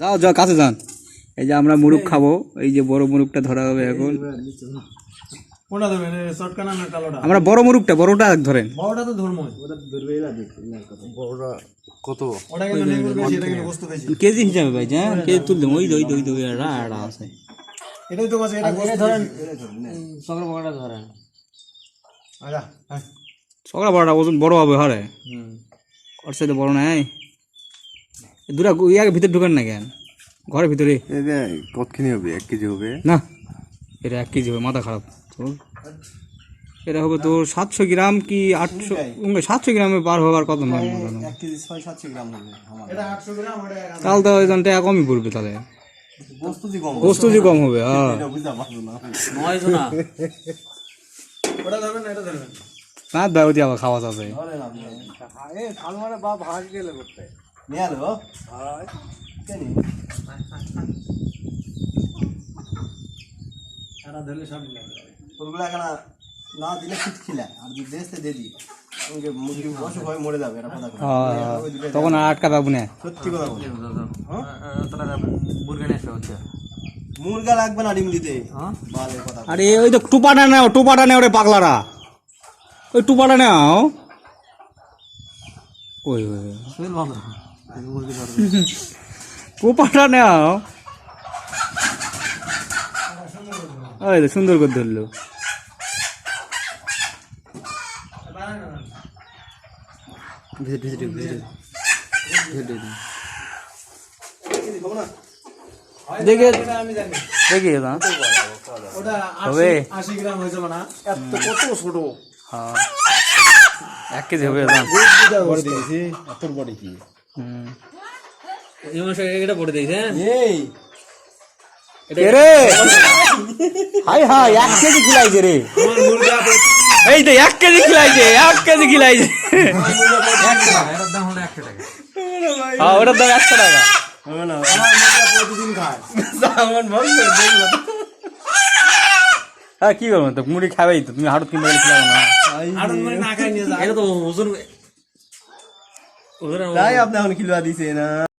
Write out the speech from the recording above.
যাও যাও কাছে যান। এই যে আমরা মুরুখ খাব এই যে বড় মুরুখটা ধরা হবে এখন। আমরা বড় মুরুখটা বড়টা ধরেন। বড়টা তো ধর্ম কত? কেজি হিসাবে ভাই হ্যাঁ কেজি তুললাম ওই দই দই দই আছে। এটাই তো আছে এটা ধরেন সকল বড়টা ধরেন। আচ্ছা হ্যাঁ। সকাল বড়টা ওজন বড় হবে হরে ওর সাথে বড় নাই। দুটা ইয়াকে ভিতরে ঢুকান না কেন? ঘরের ভিতরে? কতখানি হবে? এক কেজি হবে? না। এটা এক কেজি হবে মাথা খারাপ। তোর? এটা হবে তোর সাতশো গ্রাম কি আটশো সাতশো গ্রামে পার হবার কত? এক কেজি ছয় সাতশো গ্রাম হবে আমার। এটা 800 গ্রাম ওটা এক তাহলে তো ওই জনটা কমই পড়বে তাহলে। বস্তু যে কম হবে হ্যাঁ। না। দাও দিয়ে আবার খাওয়া যাবে। নিয়ে হয় কেন এটা ধরলে সব মিলে যাবে এখন না দিলে শীত খিলা আর যদি দেশে দিয়ে দিই ওকে মুরগি অসুখ হয়ে মরে যাবে এটা কথা হ্যাঁ, তখন আর আটকা পাবো না সত্যি কথা মুরগি লাগবে না ডিম দিতে আরে ওই তো টুপাটা নাও টুপাটা নেও রে পাগলারা ওই টুপাটা নাও ওই ওই টুপাটা নাও। ওই তো সুন্দর করে ধরলো। দেখে এটা আমি জানি দেখি না হবে? 80 80 গ্রাম হয়েছিল না এত কত ছোট? হ্যাঁ। এক কেজি হবে বড় কি? হুম। এই এটা পড়ে দিয়েছে এই। রে? হাই হাই এক কেজি খিলাইছে রে। আমার এই তো এক কেজি খিলাইছে এক কেজি খিলাইছে। হ্যাঁ ওটার দাম একশো টাকা। হ্যাঁ কি করব? তো মুড়ি খাবেই তো তুমি হাটত গেলে না। এটা তো ওজন তাই আপনি এখন খিলুয়া দিছে না